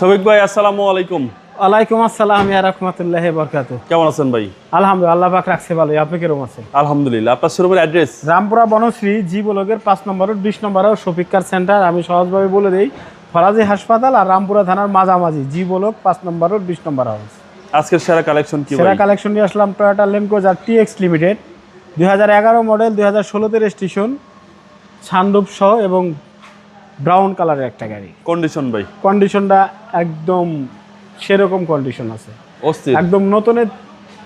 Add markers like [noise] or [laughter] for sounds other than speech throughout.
শফিক ভাই আসসালামু আলাইকুম। ওয়ালাইকুম আসসালাম ইয়া রহমতুল্লাহ বরকাত কেমন আছেন ভাই? আলহামদুলিল্লাহ আল্লাহ পাক রাখছে ভালো আপনি কীরকম আছেন? আলহামদুলিল্লাহ। আপনার শোরুমের অ্যাড্রেস? রামপুরা বনশ্রী জি ব্লকের পাঁচ নম্বর বিশ নম্বর শফিকার সেন্টার। আমি সহজভাবে বলে দিই ফরাজি হাসপাতাল আর রামপুরা থানার মাঝামাঝি জি ব্লক পাঁচ নম্বর বিশ নম্বর হাউস। আজকের সেরা কালেকশন কি সেরা কালেকশন নিয়ে আসলাম টয়োটা লেনকোজ আর টিএক্স লিমিটেড দুই হাজার এগারো মডেল দুই হাজার ষোলোতে রেজিস্ট্রেশন ছান্ডুপ সহ এবং ব্রাউন কালারের একটা গাড়ি। কন্ডিশন ভাই? কন্ডিশনটা একদম সেরকম কন্ডিশন আছে। অস্থির। একদম নতুনের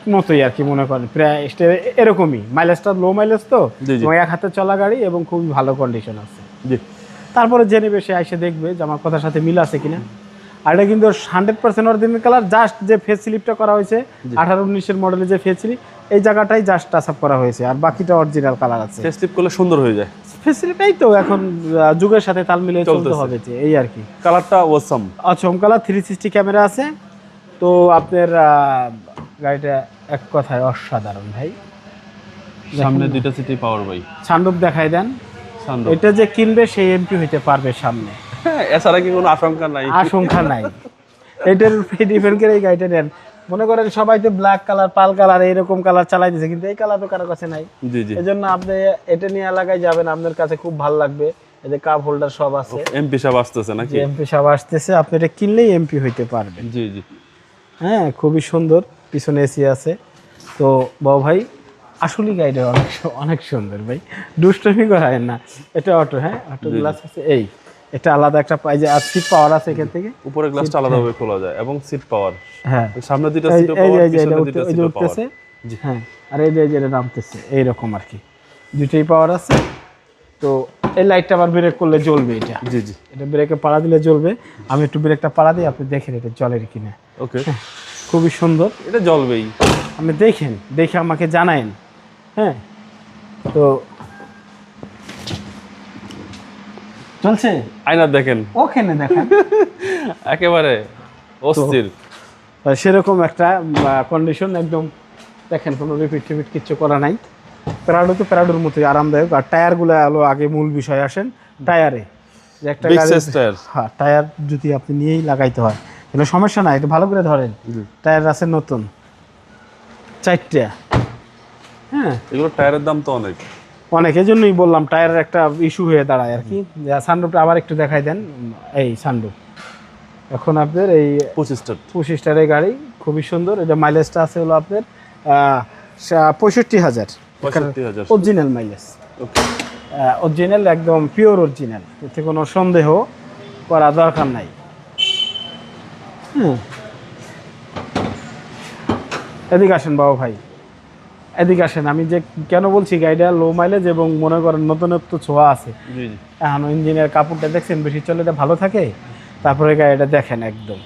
মতোই আর কি মনে করেন। প্রায় স্টে- এরকমই। মাইলেজটা লো মাইলেজ তো। এক হাতে চলা গাড়ি এবং খুবই ভালো কন্ডিশন আছে। জি। তারপরে জেনে বেশি এসে দেখবে যে আমার কথার সাথে মিল আছে কিনা। আর এটা কিন্তু hundred percent original colour just যে ফেস স্লিপটা করা হয়েছে আঠারো উনিশের মডেলের যে ফেস স্লিপ এই জায়গাটাই জাস্ট টাচ আপ করা হয়েছে। আর বাকিটা অরিজিনাল কালার আছে। ফেস স্লিপ করলে সুন্দর হয়ে যায়। ফেস স্লিপটাই তো এখন যুগের সাথে তাল মিলিয়ে চলতে হবে যে এই আর কি। কালারটা awesome awesome colour three sixty camera আছে। তো আপনার গাড়িটা এক কথায় অসাধারণ ভাই। সামনে দুইটা সিটি পাওয়ার ভাই। সান্ডুপ দেখাই দেন। এটা যে কিনবে সেই এমপি হইতে পারবে সামনে। হ্যাঁ [laughs] এছাড়া কি কোনো আশঙ্কা নাই? আশঙ্কা নাই। এটার ডিপেন্ড করে এই গাড়িটা নেন। মনে করেন সবাই তো ব্ল্যাক কালার পাল কালার এইরকম কালার চালাই দিছে কিন্তু এই কালার তো কারও কাছে নাই। জি জি। এই জন্য আপনি এটা নিয়ে এলাকায় যাবেন আপনার কাছে খুব ভালো লাগবে। এই যে কাপ হোল্ডার সব আছে। এমপি সাহেব আসতেছে নাকি? এমপি সব আসতেছে আপনি এটা কিনলেই এমপি হইতে পারবেন। জি জি। হ্যাঁ খুবই সুন্দর পিছনে এসি আছে। তো বাবু ভাই আসলে গাড়িটা অনেক অনেক সুন্দর ভাই। দুষ্টমি করায় না। এটা অটো হ্যাঁ? অটো গ্লাস আছে এই। এটা আলাদা একটা পাই যে আর সিট পাওয়ার আছে এখান থেকে। উপরে গ্লাসটা আলাদাভাবে খোলা যায় এবং সিট পাওয়ার হ্যাঁ। সামনে দুটো সিট পাওয়ার এই পিছনে এই যে সিট পাওয়ার জি। হ্যাঁ। আর এই যে এই এটা নামতেছে এইরকম আর কি। দুইটাই পাওয়ার আছে। তো এই লাইটটা আবার ব্রেক করলে জ্বলবে এটা। জি জি। এটা ব্রেকে পাড়া দিলে জ্বলবে। আমি একটু ব্রেকটা পাড়া দিই আপনি দেখেন এটা জলের কিনা। ওকে খুবই সুন্দর। এটা জ্বলবেই। আপনি দেখেন দেখে আমাকে জানায়েন। হ্যাঁ। তো চলছে? আয়না দেখেন। ওখানে দেখেন। [laughs] একেবারে অস্থির। সেরকম একটা কন্ডিশন একদম দেখেন কোনো রিপিট টিপিট কিচ্ছু করা নাই। প্যারাডো তো প্যারাডোর মতোই আরামদায়ক। আর টায়ারগুলো আলো আগে মূল বিষয় আসেন টায়ারে। যে একটা টায়ার হ্যাঁ টায়ার যদি আপনি নিয়েই লাগাইতে হয় কোনো সমস্যা নাই। একটু ভালো করে ধরেন টায়ার আছে নতুন চারটা। হ্যাঁ। এগুলো টায়ারের দাম তো অনেক। অনেক জন্যই বললাম টায়ারের একটা ইস্যু হয়ে দাঁড়ায় আর কি। সানরুফটা আবার একটু দেখাই দেন। এই সানরুফ এখন আপনার এই পঁচিশটা পঁচিশ টারের গাড়ি খুবই সুন্দর। এটা মাইলেজটা আছে হলো আপনার পঁয়ষট্টি হাজার। অরিজিনাল মাইলেজ অরিজিনাল একদম পিওর অরিজিনাল এতে কোনো সন্দেহ করা দরকার নাই। এদিকে আসেন বাবু ভাই। এদিকে আসেন আমি যে কেন বলছি গাড়িটা লো মাইলেজ এবং মনে করেন নতুনত্ব ছোঁয়া আছে। এখন ইঞ্জিনের কাপড়টা দেখছেন বেশি চলে এটা ভালো থাকে? তারপরে গাড়িটা দেখেন একদম।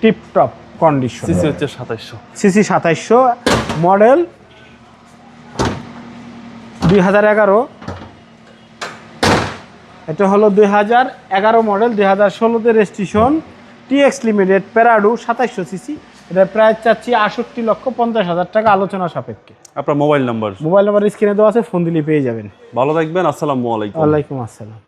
টিপ টপ কন্ডিশন সিসি হচ্ছে সাতাইশশো। সিসি সাতাইশশো মডেল দুই হাজার এগারো। এটা হলো দুই হাজার এগারো মডেল দুই হাজার ষোলোতে রেজিস্ট্রেশন টিএক্স লিমিটেড প্যারাডু সাতাইশশো সিসি এটা প্রায় চাচ্ছি আষট্টি লক্ষ পঞ্চাশ হাজার টাকা আলোচনা সাপেক্ষে। আপনার মোবাইল নাম্বার মোবাইল নাম্বার স্ক্রিনে দেওয়া আছে ফোন দিলে পেয়ে যাবেন। ভালো থাকবেন আসসালামু আলাইকুম। আসসালাম।